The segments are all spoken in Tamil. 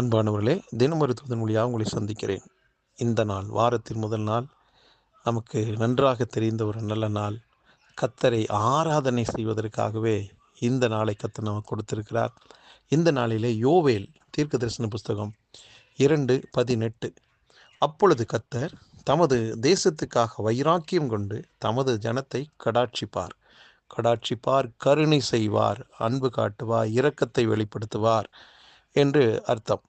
அன்பானவர்களே தினமொரு தூதன் வழியாக உங்களை சந்திக்கிறேன். இந்த நாள் வாரத்தின் முதல் நாள் நமக்கு நன்றாக தெரிந்த ஒரு நல்ல நாள். கத்தரை ஆராதனை செய்வதற்காகவே இந்த நாளை கத்தர் நமக்கு கொடுத்திருக்கிறார். இந்த நாளிலே யோவேல் தீர்க்க தரிசன புஸ்தகம் இரண்டு பதினெட்டு. அப்பொழுது கத்தர் தமது தேசத்துக்காக வைராக்கியம் கொண்டு தமது ஜனத்தை கடாட்சிப்பார். கடாட்சிப்பார் கருணை செய்வார் அன்பு காட்டுவார் இரக்கத்தை வெளிப்படுத்துவார். என்று அர்த்தம்.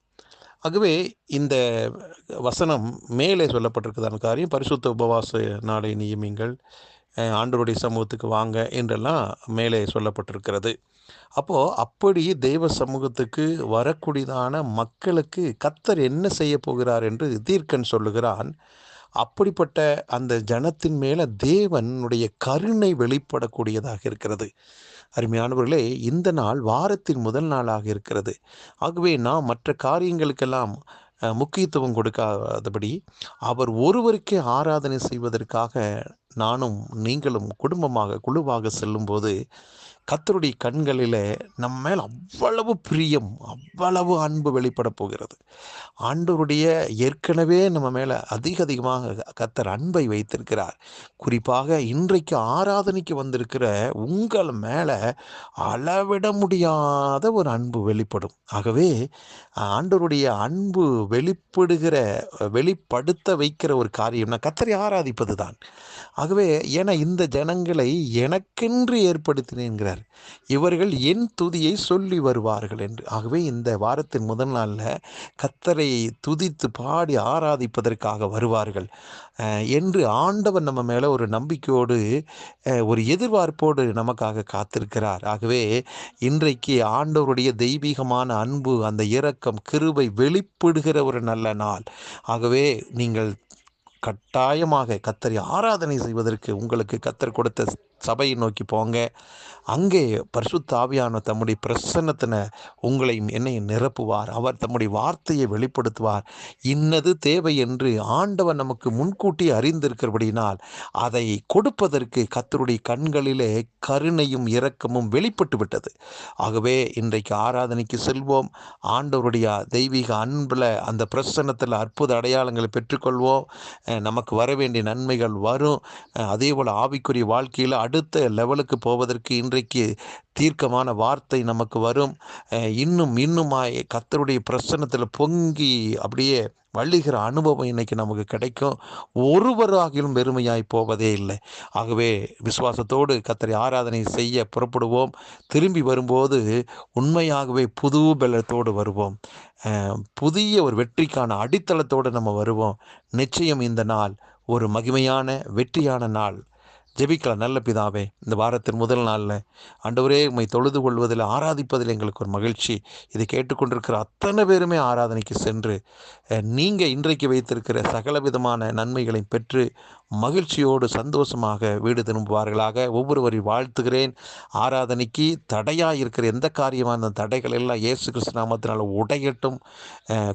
ஆகவே இந்த வசனம் மேலே சொல்லப்பட்டிருக்கிறதான காரியம் பரிசுத்த உபவாச நாளை நியமிங்கள் அஹ் ஆண்டவருடைய சமூகத்துக்கு வாங்க என்றெல்லாம் மேலே சொல்லப்பட்டிருக்கிறது. அப்போது அப்படி தெய்வ சமூகத்துக்கு வரக்கூடியதான மக்களுக்கு கத்தர் என்ன செய்ய போகிறார் என்று தீர்க்கன் சொல்லுகிறான். அப்படிப்பட்ட அந்த ஜனத்தின் மேலே தேவனுடைய கருணை வெளிப்படக்கூடியதாக இருக்கிறது. அருமையானவர்களே இந்த நாள் வாரத்தின் முதல் நாளாக இருக்கிறது. ஆகவே நாம் மற்ற காரியங்களுக்கெல்லாம் முக்கியத்துவம் கொடுக்காதபடி அவர் ஒருவருக்கே ஆராதனை செய்வதற்காக நானும் நீங்களும் குடும்பமாக குழுவாக செல்லும்போது கத்தருடைய கண்களில் நம்ம மேல் அவ்வளவு பிரியம் அவ்வளவு அன்பு வெளிப்பட போகிறது. ஆண்டவருடைய ஏற்கனவே நம்ம மேலே அதிக அதிகமாக கத்தர் அன்பை வைத்திருக்கிறார். குறிப்பாக இன்றைக்கு ஆராதனைக்கு வந்திருக்கிற உங்கள் மேலே அளவிட முடியாத ஒரு அன்பு வெளிப்படும். ஆகவே ஆண்டவருடைய அன்பு வெளிப்படுகிற வெளிப்படுத்த வைக்கிற ஒரு காரியம்னா கத்தரை ஆராதிப்பது தான் ஆகவே ஏன்னா இந்த ஜனங்களை எனக்கென்று ஏற்படுத்தினேங்கிறார் இவர்கள் என் துதியை சொல்லி வருவார்கள் என்று. ஆகவே இந்த வாரத்தின் முதல் நாளில் கத்தரை துதித்து பாடி ஆராதிப்பதற்காக வருவார்கள். என்று ஆண்டவர் நம்ம மேலே ஒரு நம்பிக்கையோடு ஒரு எதிர்பார்ப்போடு நமக்காக காத்திருக்கிறார். ஆகவே இன்றைக்கு ஆண்டவருடைய தெய்வீகமான அன்பு அந்த இரக்கம் கிருபை வெளிப்படுகிற ஒரு நல்ல நாள். ஆகவே நீங்கள் கட்டாயமாக கத்தரை ஆராதனை செய்வதற்கு உங்களுக்கு கத்தர் கொடுத்த சபையை நோக்கி போங்க. அங்கே பரிசுத்த ஆவியான தம்முடைய பிரசன்னத்தின உங்களையும் என்னையும் நிரப்புவார். அவர் தம்முடைய வார்த்தையை வெளிப்படுத்துவார். இன்னது தேவை என்று ஆண்டவர் நமக்கு முன்கூட்டி அறிந்திருக்கிறபடினால் அதை கொடுப்பதற்கு கத்தருடைய கண்களிலே கருணையும் இரக்கமும் வெளிப்பட்டு விட்டது. ஆகவே இன்றைக்கு ஆராதனைக்கு செல்வோம். ஆண்டவருடைய தெய்வீக அன்பில் அந்த பிரசன்னத்தில் அற்புத அடையாளங்களை பெற்றுக்கொள்வோம். நமக்கு வர வேண்டிய நன்மைகள் வரும். அதே போல் ஆவிக்குரிய வாழ்க்கையில் அடுத்த லெவலுக்கு போவதற்கு இன்றைக்கு தீர்க்கமான வார்த்தை நமக்கு வரும். இன்னும் இன்னுமாய் கத்தருடைய பிரசனத்தில் பொங்கி அப்படியே வள்ளிகிற அனுபவம் இன்னைக்கு நமக்கு கிடைக்கும். ஒருவராகிலும் வெறுமையாய் போவதே இல்லை. ஆகவே விசுவாசத்தோடு கத்தரை ஆராதனை செய்ய புறப்படுவோம். திரும்பி வரும்போது உண்மையாகவே புது பலத்தோடு வருவோம். புதிய ஒரு வெற்றிக்கான அடித்தளத்தோடு நம்ம வருவோம். நிச்சயம் இந்த நாள் ஒரு மகிமையான வெற்றியான நாள். ஜெபிக்கலாம் நல்ல பிதாவே இந்த வாரத்தின் முதல் நாளில் ஆண்டவரே உண்மை தொழுது கொள்வதில் ஆராதிப்பதில் எங்களுக்கு ஒரு மகிழ்ச்சி. இதை கேட்டுக்கொண்டிருக்கிற அத்தனை பேருமே ஆராதனைக்கு சென்று நீங்கள் இன்றைக்கு வைத்திருக்கிற சகல விதமான நன்மைகளை பெற்று மகிழ்ச்சியோடு சந்தோஷமாக வீடு திரும்புவார்களாக. ஒவ்வொருவரை வாழ்த்துகிறேன். ஆராதனைக்கு தடையாக இருக்கிற எந்த காரியமான அந்த தடைகள் எல்லாம் இயேசு கிறிஸ்து நாமத்தினால் உடையட்டும்.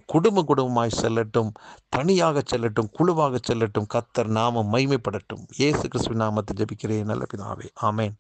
குடும்ப குடும்பமாய் செல்லட்டும். தனியாக செல்லட்டும் குழுவாக செல்லட்டும். கத்தர் நாமம் மைமைப்படட்டும் இயேசு கிறிஸ்துவின் நாமத்தை ஜபிக்கிறேன். நல்ல பிதாவே. ஆமேன்.